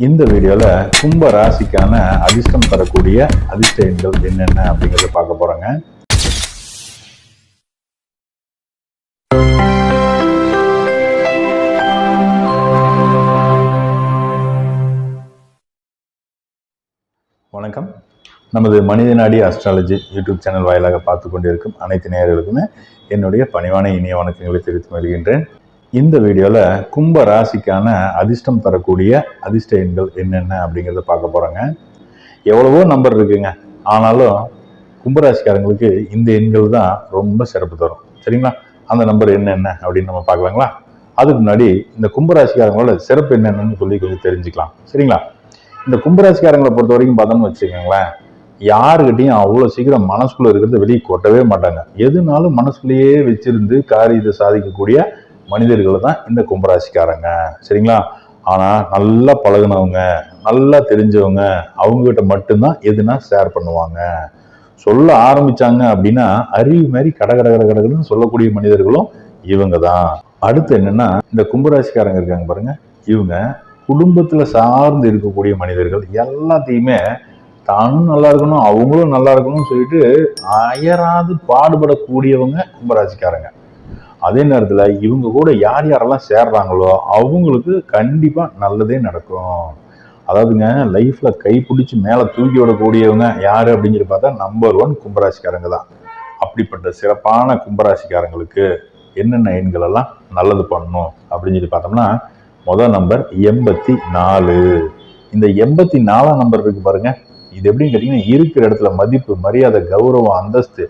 இந்த வீடியோவில் கும்ப ராசிக்கான அதிர்ஷ்டம் தரக்கூடிய அதிர்ஷ்ட எண்கள் என்னென்ன அப்படிங்கிறத பார்க்க போகிறோங்க வணக்கம். நமது மனித நாடி அஸ்ட்ராலஜி யூடியூப் சேனல் வாயிலாக பார்த்து கொண்டிருக்கும் அனைத்து நேயர்களுக்குமே என்னுடைய பணிவான இனிய வணக்கங்களை தெரிவித்து வருகின்றேன் இந்த வீடியோவில் கும்ப ராசிக்கான அதிர்ஷ்டம் தரக்கூடிய அதிர்ஷ்ட எண்கள் என்னென்ன அப்படிங்கிறத பார்க்க போகிறோங்க எவ்வளவோ நம்பர் இருக்குங்க. ஆனாலும் கும்பராசிக்காரங்களுக்கு இந்த எண்கள் தான் ரொம்ப சிறப்பு தரும். சரிங்களா? அந்த நம்பர் என்னென்ன அப்படின்னு நம்ம பார்க்கலாங்களா? அதுக்கு முன்னாடி இந்த கும்பராசிக்காரங்களோட சிறப்பு என்னென்னு சொல்லி கொஞ்சம் தெரிஞ்சுக்கலாம். சரிங்களா? இந்த கும்பராசிக்காரங்களை பொறுத்த வரைக்கும் பார்த்தோம்னு வச்சுக்கோங்களேன் யாருக்கிட்டையும் அவ்வளோ சீக்கிரம் மனசுக்குள்ளே இருக்கிறத வெளியே கொட்டவே மாட்டாங்க. எதுனாலும் மனசுக்குள்ளேயே வச்சிருந்து காரியத்தை சாதிக்கக்கூடிய மனிதர்கள் தான் இந்த கும்பராசிக்காரங்க. சரிங்களா? ஆனால் நல்லா பழகுனவங்க நல்லா தெரிஞ்சவங்க அவங்ககிட்ட மட்டும்தான் எதுனா ஷேர் பண்ணுவாங்க. சொல்ல ஆரம்பிச்சாங்க அப்படின்னா அறிவு மாதிரி கட கட கட சொல்லக்கூடிய மனிதர்களும் இவங்க தான் அடுத்து என்னென்னா இந்த கும்பராசிக்காரங்க இருக்காங்க பாருங்கள் இவங்க குடும்பத்தில் சார்ந்து இருக்கக்கூடிய மனிதர்கள் எல்லாத்தையுமே தானும் நல்லா இருக்கணும் அவங்களும் நல்லா இருக்கணும்னு சொல்லிட்டு அயராது பாடுபடக்கூடியவங்க கும்பராசிக்காரங்க. அதே நேரத்தில் இவங்க கூட யார் யாரெல்லாம் சேர்றாங்களோ அவங்களுக்கு கண்டிப்பாக நல்லதே நடக்கும். அதாவதுங்க லைஃப்பில் கை பிடிச்சி தூக்கி விடக்கூடியவங்க யார் அப்படின்னு சொல்லி பார்த்தா நம்பர் ஒன் கும்பராசிக்காரங்க தான். அப்படிப்பட்ட சிறப்பான கும்பராசிக்காரங்களுக்கு என்னென்ன எண்கள் எல்லாம் நல்லது பண்ணணும் அப்படின்னு சொல்லி பார்த்தோம்னா முதல் நம்பர் எண்பத்தி நாலு. இந்த எண்பத்தி நாலாம் நம்பர் இருக்கு பாருங்க. இது எப்படின்னு கேட்டிங்கன்னா இருக்கிற இடத்துல மதிப்பு மரியாதை கௌரவம் அந்தஸ்து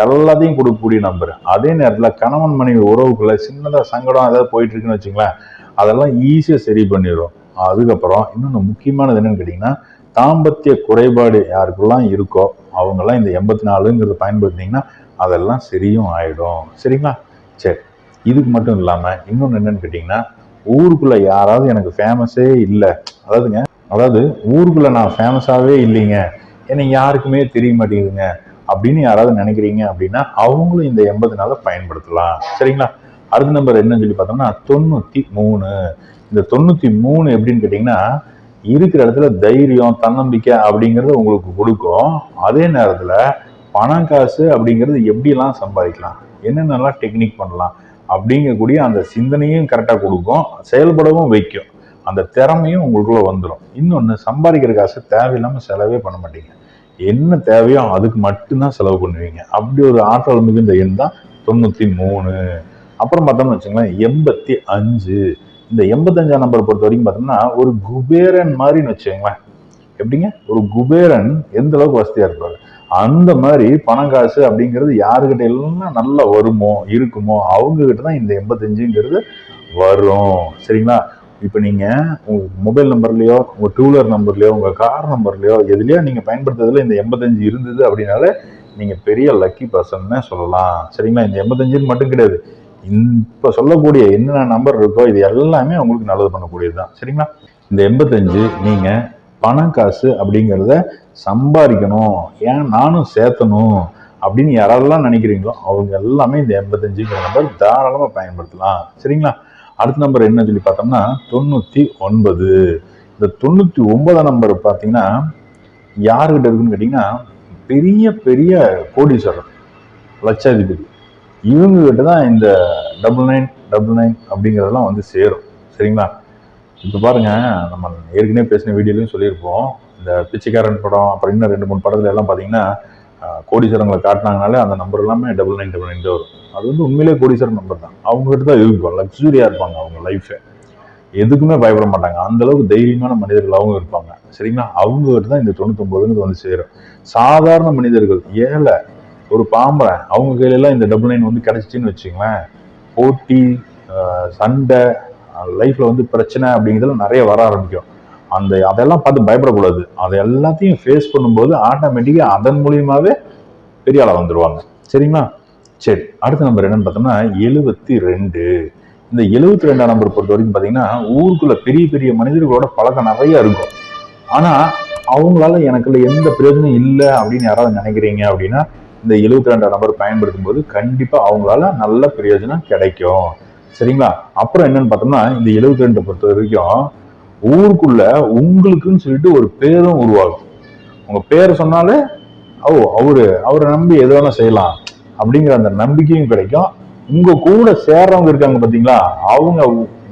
எல்லாத்தையும் கொடுக்கக்கூடிய நம்பர் அதே நேரத்தில் கணவன் மனைவி உறவுக்குள்ள சின்னதாக சங்கடம் ஏதாவது போயிட்டு இருக்குன்னு வச்சுங்களேன் அதெல்லாம் ஈஸியாக சரி பண்ணிடும் அதுக்கப்புறம் இன்னொன்று முக்கியமானது என்னன்னு கேட்டிங்கன்னா தாம்பத்திய குறைபாடு யாருக்கெல்லாம் இருக்கோ அவங்கெல்லாம் இந்த எண்பத்தி நாலுங்கிறத பயன்படுத்தினீங்கன்னா அதெல்லாம் சரியும் ஆயிடும். சரிங்களா? சரி. இதுக்கு மட்டும் இல்லாமல் இன்னொன்று என்னன்னு கேட்டிங்கன்னா ஊருக்குள்ளே யாராவது எனக்கு ஃபேமஸே இல்லை. அதாவதுங்க அதாவது ஊருக்குள்ளே நான் ஃபேமஸாகவே இல்லைங்க. என்னை யாருக்குமே தெரிய மாட்டேங்குதுங்க. அப்படின்னு யாராவது நினைக்கிறீங்க அப்படின்னா அவங்களும் இந்த எண்பது நாளை பயன்படுத்தலாம். சரிங்களா? அடுத்த நம்பர் என்னன்னு சொல்லி பார்த்தோம்னா தொண்ணூற்றி மூணு. இந்த தொண்ணூற்றி மூணு எப்படின்னு கேட்டிங்கன்னா இருக்கிற இடத்துல தைரியம் தன்னம்பிக்கை அப்படிங்கிறது உங்களுக்கு கொடுக்கும். அதே நேரத்தில் பணம் காசு அப்படிங்கிறது எப்படிலாம் சம்பாதிக்கலாம்? என்னென்னலாம் டெக்னிக் பண்ணலாம்? அப்படிங்கக்கூடிய அந்த சிந்தனையும் கரெக்டாக கொடுக்கும். செயல்படவும் வைக்கும். அந்த திறமையும் உங்களுக்குள்ளே வந்துடும் இன்னொன்று சம்பாதிக்கிற காசு தேவையில்லாமல் செலவே பண்ண மாட்டீங்க. என்ன தேவையோ அதுக்கு மட்டும்தான் செலவு பண்ணுவீங்க. அப்படி ஒரு ஆற்றல் மிகுந்த எண் தான் தொண்ணூற்றி மூணு. அப்புறம் பார்த்தோம்னு வச்சுங்களேன் எண்பத்தி அஞ்சு. இந்த எண்பத்தஞ்சாம் நம்பர் பொறுத்த வரைக்கும் பார்த்தோம்னா ஒரு குபேரன் மாதிரின்னு வச்சுக்கோங்களேன். எப்படிங்க? ஒரு குபேரன் எந்த அளவுக்கு வசதியாக இருப்பார்? அந்த மாதிரி பணம் காசு அப்படிங்கிறது யாருக்கிட்ட எல்லாம் நல்லா வருமோ இருக்குமோ அவங்க கிட்ட தான் இந்த எண்பத்தஞ்சுங்கிறது வரும். சரிங்களா? இப்போ நீங்கள் உங்கள் மொபைல் நம்பர்லையோ உங்கள் டூ வீலர் நம்பர்லையோ உங்கள் கார் நம்பர்லையோ எதுலையோ நீங்கள் பயன்படுத்துறதுல இந்த எண்பத்தஞ்சு இருந்தது அப்படின்னால நீங்கள் பெரிய லக்கி பர்சன்னு சொல்லலாம். சரிங்களா? இந்த எண்பத்தஞ்சுன்னு மட்டும் கிடையாது. இப்போ சொல்லக்கூடிய என்னென்ன நம்பர் இருக்கோ இது எல்லாமே உங்களுக்கு நல்லது பண்ணக்கூடியது தான் சரிங்களா? இந்த எண்பத்தஞ்சு நீங்கள் பணம் காசு அப்படிங்கிறத சம்பாதிக்கணும். ஏன் நானும் சேர்த்தணும் அப்படின்னு யாரெல்லாம் நினைக்கிறீங்களோ அவங்க எல்லாமே இந்த எண்பத்தஞ்சுங்கிற நம்பர் தாராளமாக பயன்படுத்தலாம். சரிங்களா? அடுத்த நம்பர் என்ன சொல்லி பார்த்தோம்னா தொண்ணூற்றி ஒன்பது. இந்த தொண்ணூற்றி ஒன்பதாம் நம்பர் பார்த்தீங்கன்னா யாருக்கிட்ட இருக்குன்னு கேட்டிங்கன்னா பெரிய பெரிய கோடீஸ்வரர் லட்சாதிபதி. இவங்ககிட்ட தான் இந்த டபுள் நைன் டபுள் நைன் அப்படிங்கிறதெல்லாம் வந்து சேரும். சரிங்களா? இப்போ பாருங்க நம்ம ஏற்கனவே பேசின வீடியோலையும் சொல்லியிருப்போம். இந்த பிச்சைக்காரன் படம் அப்புறம் இன்னும் ரெண்டு மூணு படத்துல எல்லாம் பார்த்தீங்கன்னா கோடீஸ்வரங்களை காட்டினாங்கனாலே அந்த நம்பர் எல்லாமே டபுள் நைன் டபுள் நைன் வரும். அது வந்து உண்மையிலே கோடீஸ்வரன் நம்பர் தான். அவங்ககிட்ட தான் இருக்கும் லக்ஸுரியாக இருப்பாங்க அவங்க லைஃபை எதுக்குமே பயப்பட மாட்டாங்க. அந்த அளவுக்கு தைரியமான மனிதர்களாகவும் இருப்பாங்க. சரிங்களா? அவங்க கிட்ட தான் இந்த தொண்ணூத்தொம்பதுங்கிறது வந்து சேரும். சாதாரண மனிதர்கள் ஏழை ஒரு பாம்பரை அவங்க கையிலலாம் இந்த டபுள் நைன் வந்து கிடச்சிச்சின்னு வச்சுங்களேன். போட்டி சண்டை லைஃப்பில் வந்து பிரச்சனை அப்படிங்கிறதுல நிறைய வர ஆரம்பிக்கும். அந்த அதெல்லாம் பார்த்து பயப்படக்கூடாது. அதை எல்லாத்தையும் ஃபேஸ் பண்ணும்போது ஆட்டோமேட்டிக்காக அதன் மூலியமாகவே பெரிய ஆளாக வந்துடுவாங்க சரிங்களா? சரி அடுத்த நம்பர் என்னன்னு பார்த்தோம்னா எழுபத்தி ரெண்டு. இந்த எழுபத்தி ரெண்டாம் நம்பர் பொறுத்த வரைக்கும் பார்த்தீங்கன்னா ஊருக்குள்ள பெரிய பெரிய மனிதர்களோட பழக்கம் நிறைய இருக்கும். ஆனால் அவங்களால எனக்குள்ள எந்த பிரயோஜனம் இல்லை அப்படின்னு யாராவது நினைக்கிறீங்க அப்படின்னா இந்த எழுபத்தி ரெண்டாம் நம்பர் பயன்படுத்தும் போது கண்டிப்பாக அவங்களால நல்ல பிரயோஜனம் கிடைக்கும். சரிங்களா? அப்புறம் என்னன்னு பார்த்தோம்னா இந்த எழுபத்தி ரெண்டை பொறுத்த வரைக்கும் ஊருக்குள்ள உங்களுக்குன்னு சொல்லிட்டு ஒரு பேரும் உருவாகும். உங்க பேர் சொன்னாலே ஓ அவரு அவரை நம்பி எது வேணா செய்யலாம். அப்படிங்கிற அந்த நம்பிக்கையும் கிடைக்கும். உங்க கூட சேர்றவங்க இருக்காங்க பாத்தீங்களா அவங்க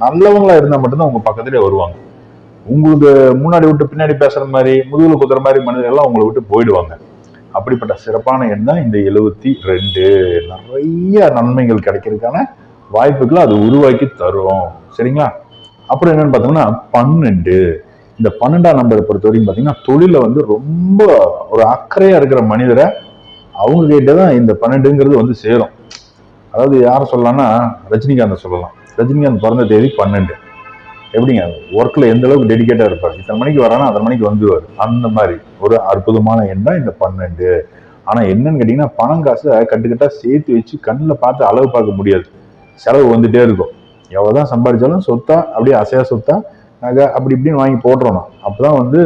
நல்லவங்களா இருந்தா மட்டும்தான் உங்க பக்கத்துலயே வருவாங்க. உங்களுக்கு முன்னாடி விட்டு பின்னாடி பேசுற மாதிரி முதுகுல குத்துற மாதிரி மனிதர்கள்லாம் உங்களை விட்டு போயிடுவாங்க. அப்படிப்பட்ட சிறப்பான எண் தான் இந்த எழுபத்தி ரெண்டு. நிறைய நன்மைகள் கிடைக்கிறதுக்கான வாய்ப்புகளை அது உருவாக்கி தரும். சரிங்களா? அப்புறம் என்னன்னு பார்த்தோம்னா பன்னெண்டு. இந்த பன்னெண்டாம் நம்பரை பொறுத்த வரைக்கும் பார்த்தீங்கன்னா தொழிலில் வந்து ரொம்ப ஒரு அக்கறையாக இருக்கிற மனிதரை அவங்க கிட்ட தான் இந்த பன்னெண்டுங்கிறது வந்து சேரும். அதாவது யாரை சொல்லலாம்னா ரஜினிகாந்தை சொல்லலாம். ரஜினிகாந்த் பிறந்த தேதி பன்னெண்டு. எப்படிங்க? ஒர்க்கில் எந்த அளவுக்கு டெடிக்கேட்டாக இருப்பார்? இத்தனை மணிக்கு வரானா அத்தனை மணிக்கு வந்துவார் அந்த மாதிரி. ஒரு அற்புதமான எண் தான் இந்த பன்னெண்டு. ஆனால் என்னன்னு கேட்டிங்கன்னா பணம் காசை கட்டுக்கட்டாக சேர்த்து வச்சு கண்ணில் பார்த்து அளவு பார்க்க முடியாது. செலவு வந்துட்டே இருக்கும். எவ்வளோ தான் சம்பாதிச்சாலும் சொத்தா அப்படியே அசையா சொத்தா நகை அப்படி இப்படின்னு வாங்கி போட்டுருணும் அப்போ தான் வந்து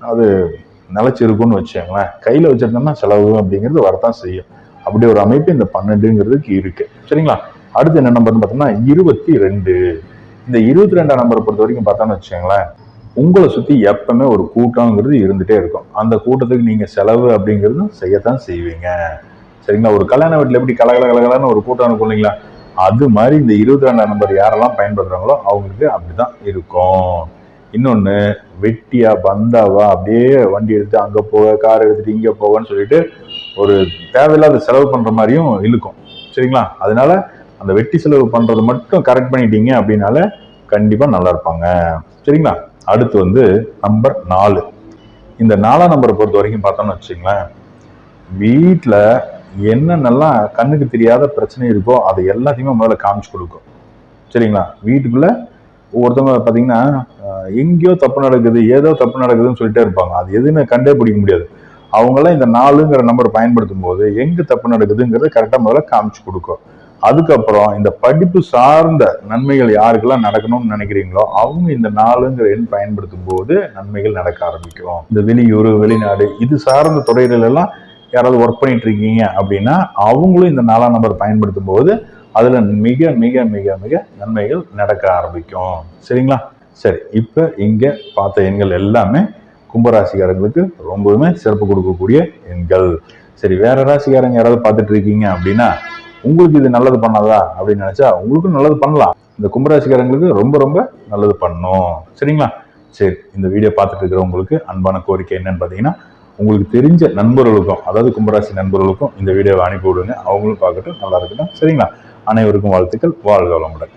அது நிலச்சிருக்கும்னு வச்சுக்கோங்களேன். வச்சிருந்தோம்னா செலவு அப்படிங்கிறது வரத்தான் செய்யும். அப்படி ஒரு அமைப்பு இந்த பன்னெண்டுங்கிறதுக்கு இருக்கு. சரிங்களா? அடுத்து என்ன நம்பர்னு பார்த்தோம்னா இருபத்தி ரெண்டு. இந்த இருபத்தி ரெண்டாம் நம்பரை பொறுத்த வரைக்கும் பார்த்தோம்னு வச்சுக்கோங்களேன் உங்களை சுற்றி எப்பவுமே ஒரு கூட்டங்கிறது இருந்துகிட்டே இருக்கும். அந்த கூட்டத்துக்கு நீங்கள் செலவு அப்படிங்கிறது செய்யத்தான் செய்வீங்க. சரிங்களா? ஒரு கல்யாண வீட்டில் எப்படி கலகல கலகலான்னு ஒரு கூட்டம் இருக்கும் இல்லைங்களா? அது மாதிரி இந்த இருபத்தி ரெண்டாம் நம்பர் யாரெல்லாம் பயன்படுறாங்களோ அவங்களுக்கு அப்படிதான் இருக்கும். இன்னொன்று வெட்டியா பந்தாவா அப்படியே வண்டி எடுத்து அங்கே போக கார் எடுத்துகிட்டு இங்கே போகன்னு சொல்லிட்டு ஒரு தேவையில்லாத செலவு பண்ணுற மாதிரியும் இழுக்கும். சரிங்களா? அதனால அந்த வெட்டி செலவு பண்ணுறது மட்டும் கரெக்ட் பண்ணிட்டீங்க அப்படின்னால கண்டிப்பாக நல்லா இருப்பாங்க. சரிங்களா? அடுத்து வந்து நம்பர் நாலு. இந்த நாலாம் நம்பரை பொறுத்த வரைக்கும் பார்த்தோம்னு வச்சுங்களேன் வீட்டில் என்னென்னலாம் கண்ணுக்கு தெரியாத பிரச்சனை இருக்கோ அதை எல்லாத்தையுமே முதல்ல காமிச்சு கொடுக்கும். சரிங்களா? வீட்டுக்குள்ளே ஒவ்வொருத்தவங்க பார்த்தீங்கன்னா எங்கேயோ தப்பு நடக்குது ஏதோ தப்பு நடக்குதுன்னு சொல்லிட்டே இருப்பாங்க. அது எதுன்னு கண்டே பிடிக்க முடியாது. அவங்கெல்லாம் இந்த நாலுங்கிற நம்பர் பயன்படுத்தும் போது எங்கே தப்பு நடக்குதுங்கிறத கரெக்டாக முதல்ல காமிச்சு கொடுக்கும் அதுக்கப்புறம் இந்த படிப்பு சார்ந்த நன்மைகள் யாருக்கெல்லாம் நடக்கணும்னு நினைக்கிறீங்களோ அவங்க இந்த நாலுங்கிற எண் பயன்படுத்தும் போது நன்மைகள் நடக்க ஆரம்பிக்கும். இந்த வெளியூர் வெளிநாடு இது சார்ந்த துறைகளெல்லாம் யாராவது ஒர்க் பண்ணிட்டு இருக்கீங்க அப்படின்னா அவங்களும் இந்த நாலாம் நம்பர் பயன்படுத்தும் போது அதில் மிக மிக மிக மிக நன்மைகள் நடக்க ஆரம்பிக்கும். சரிங்களா? சரி இப்போ இங்கே பார்த்த எண்கள் எல்லாமே கும்பராசிக்காரங்களுக்கு ரொம்பவுமே சிறப்பு கொடுக்கக்கூடிய எண்கள். சரி வேற ராசிக்காரங்க யாராவது பார்த்துட்டு இருக்கீங்க அப்படின்னா உங்களுக்கு இது நல்லது பண்ணாதா அப்படின்னு நினச்சா உங்களுக்கும் நல்லது பண்ணலாம். இந்த கும்பராசிக்காரங்களுக்கு ரொம்ப ரொம்ப நல்லது பண்ணும். சரிங்களா? சரி இந்த வீடியோ பார்த்துட்டு இருக்கிறவங்களுக்கு அன்பான கோரிக்கை என்னன்னு பார்த்தீங்கன்னா உங்களுக்கு தெரிஞ்ச நண்பர்களுக்கும் அதாவது கும்பராசி நண்பர்களுக்கும் இந்த வீடியோவை அனுப்பி விடுங்க. அவங்களும் பார்க்கட்டும் நல்லா இருக்கட்டும். சரிங்களா? அனைவருக்கும் வாழ்த்துக்கள். வாழ்க வளமுடன்.